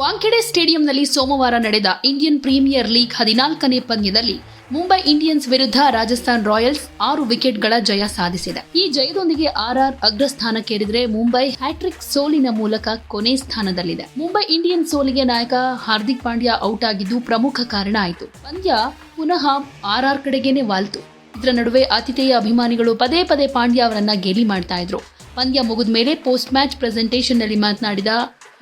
ವಾಂಖೆಡೆ ಸ್ಟೇಡಿಯಂನಲ್ಲಿ ಸೋಮವಾರ ನಡೆದ Indian premier league ಹದಿನಾಲ್ಕನೇ ಪಂದ್ಯದಲ್ಲಿ ಮುಂಬೈ ಇಂಡಿಯನ್ಸ್ ವಿರುದ್ಧ ರಾಜಸ್ಥಾನ್ ರಾಯಲ್ಸ್ ಆರು ವಿಕೆಟ್ಗಳ ಜಯ ಸಾಧಿಸಿದೆ. ಈ ಜಯದೊಂದಿಗೆ ಆರ್ಆರ್ ಅಗ್ರಸ್ಥಾನಕ್ಕೇರಿದ್ರೆ ಮುಂಬೈ ಹ್ಯಾಟ್ರಿಕ್ ಸೋಲಿನ ಮೂಲಕ ಕೊನೆ ಸ್ಥಾನದಲ್ಲಿದೆ. ಮುಂಬೈ ಇಂಡಿಯನ್ಸ್ ಸೋಲಿಗೆ ನಾಯಕ ಹಾರ್ದಿಕ್ ಪಾಂಡ್ಯ ಔಟ್ ಆಗಿದ್ದು ಪ್ರಮುಖ ಕಾರಣ ಆಯಿತು. ಪಂದ್ಯ ಪುನಃ ಆರ್ಆರ್ ಕಡೆಗೇನೆ ವಾಲ್ತು. ಇದರ ನಡುವೆ ಆತಿಥೇಯ ಅಭಿಮಾನಿಗಳು ಪದೇ ಪದೇ ಪಾಂಡ್ಯ ಅವರನ್ನ ಗೇಲಿ ಮಾಡ್ತಾ ಇದ್ರು. ಪಂದ್ಯ ಮುಗಿದ ಮೇಲೆ ಪೋಸ್ಟ್ ಮ್ಯಾಚ್ ಪ್ರೆಸೆಂಟೇಷನ್ನಲ್ಲಿ ಮಾತನಾಡಿದ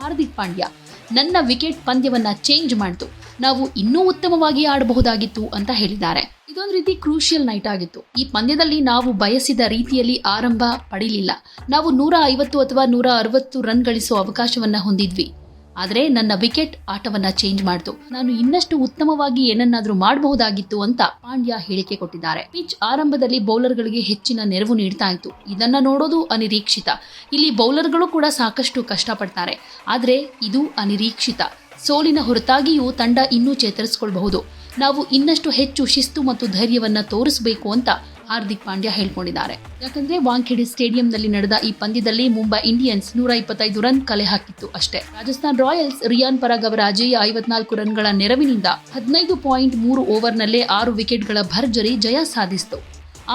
ಹಾರ್ದಿಕ್ ಪಾಂಡ್ಯ ನನ್ನ ವಿಕೆಟ್ ಪಂದ್ಯವನ್ನ ಚೇಂಜ್ ಮಾಡ್ತು. ನಾವು ಇನ್ನೂ ಉತ್ತಮವಾಗಿ ಆಡಬಹುದಾಗಿತ್ತು ಅಂತ ಹೇಳಿದ್ದಾರೆ. ಇದೊಂದು ರೀತಿ ಕ್ರೂಷಿಯಲ್ ನೈಟ್ ಆಗಿತ್ತು. ಈ ಪಂದ್ಯದಲ್ಲಿ ನಾವು ಬಯಸಿದ ರೀತಿಯಲ್ಲಿ ಆರಂಭ ಪಡೀಲಿಲ್ಲ. ನಾವು ನೂರ ಐವತ್ತು ಅಥವಾ ನೂರ ಅರವತ್ತು ರನ್ ಗಳಿಸುವ ಅವಕಾಶವನ್ನ ಹೊಂದಿದ್ವಿ. ಆದರೆ ನನ್ನ ವಿಕೆಟ್ ಆಟವನ್ನ ಚೇಂಜ್ ಮಾಡಿತು. ನಾನು ಇನ್ನಷ್ಟು ಉತ್ತಮವಾಗಿ ಏನನ್ನಾದರೂ ಮಾಡಬಹುದಾಗಿತ್ತು ಅಂತ ಪಾಂಡ್ಯ ಹೇಳಿಕೆ ಕೊಟ್ಟಿದ್ದಾರೆ. ಪಿಚ್ ಆರಂಭದಲ್ಲಿ ಬೌಲರ್ಗಳಿಗೆ ಹೆಚ್ಚಿನ ನೆರವು ನೀಡ್ತಾ ಇತ್ತು. ಇದನ್ನ ನೋಡೋದು ಅನಿರೀಕ್ಷಿತ. ಇಲ್ಲಿ ಬೌಲರ್ಗಳು ಕೂಡ ಸಾಕಷ್ಟು ಕಷ್ಟಪಡ್ತಾರೆ. ಆದರೆ ಇದು ಅನಿರೀಕ್ಷಿತ. ಸೋಲಿನ ಹೊರತಾಗಿಯೂ ತಂಡ ಇನ್ನೂ ಚೇತರಿಸಿಕೊಳ್ಳಬಹುದು ನಾವು ಇನ್ನಷ್ಟು ಹೆಚ್ಚು ಶಿಸ್ತು ಮತ್ತು ಧೈರ್ಯವನ್ನ ತೋರಿಸಬೇಕು ಅಂತ ಹಾರ್ದಿಕ್ ಪಾಂಡ್ಯ ಹೇಳ್ಕೊಂಡಿದ್ದಾರೆ. ಯಾಕಂದ್ರೆ ವಾಂಖೆಡೆ ಸ್ಟೇಡಿಯಂನಲ್ಲಿ ನಡೆದ ಈ ಪಂದ್ಯದಲ್ಲಿ ಮುಂಬೈ ಇಂಡಿಯನ್ಸ್ ನೂರ ಇಪ್ಪತ್ತೈದು ರನ್ ಕಲೆ ಹಾಕಿತ್ತು ಅಷ್ಟೇ. ರಾಜಸ್ಥಾನ್ ರಾಯಲ್ಸ್ ರಿಯಾನ್ ಪರಾಗ್ ಅವರ ಅಜೇಯ ಐವತ್ನಾಲ್ಕು ರನ್ಗಳ ನೆರವಿನಿಂದ ಹದಿನೈದು ಪಾಯಿಂಟ್ ಮೂರು ಓವರ್ನಲ್ಲೇ ಆರು ವಿಕೆಟ್ಗಳ ಭರ್ಜರಿ ಜಯ ಸಾಧಿಸಿತು.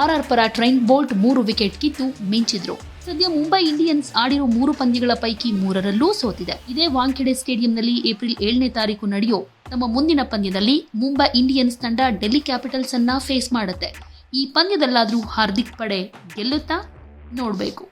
ಆರ್ಆರ್ ಪರ ಟ್ರೈನ್ ಬೋಲ್ಟ್ ಮೂರು ವಿಕೆಟ್ ಕಿತ್ತು ಮಿಂಚಿದ್ರು. ಸದ್ಯ ಮುಂಬೈ ಇಂಡಿಯನ್ಸ್ ಆಡಿರೋ ಮೂರು ಪಂದ್ಯಗಳ ಪೈಕಿ ಮೂರರಲ್ಲೂ ಸೋತಿದೆ. ಇದೇ ವಾಂಖೆಡೆ ಸ್ಟೇಡಿಯಂನಲ್ಲಿ ಏಪ್ರಿಲ್ ಏಳನೇ ತಾರೀಕು ನಡೆಯೋ ತಮ್ಮ ಮುಂದಿನ ಪಂದ್ಯದಲ್ಲಿ ಮುಂಬೈ ಇಂಡಿಯನ್ಸ್ ತಂಡ ಡೆಲ್ಲಿ ಕ್ಯಾಪಿಟಲ್ಸ್ ಅನ್ನ ಫೇಸ್ ಮಾಡುತ್ತೆ. ಈ ಪಂದ್ಯದಲ್ಲಾದರೂ ಹಾರ್ದಿಕ್ ಪಡೆ ಗೆಲ್ಲುತ್ತಾ ನೋಡಬೇಕು.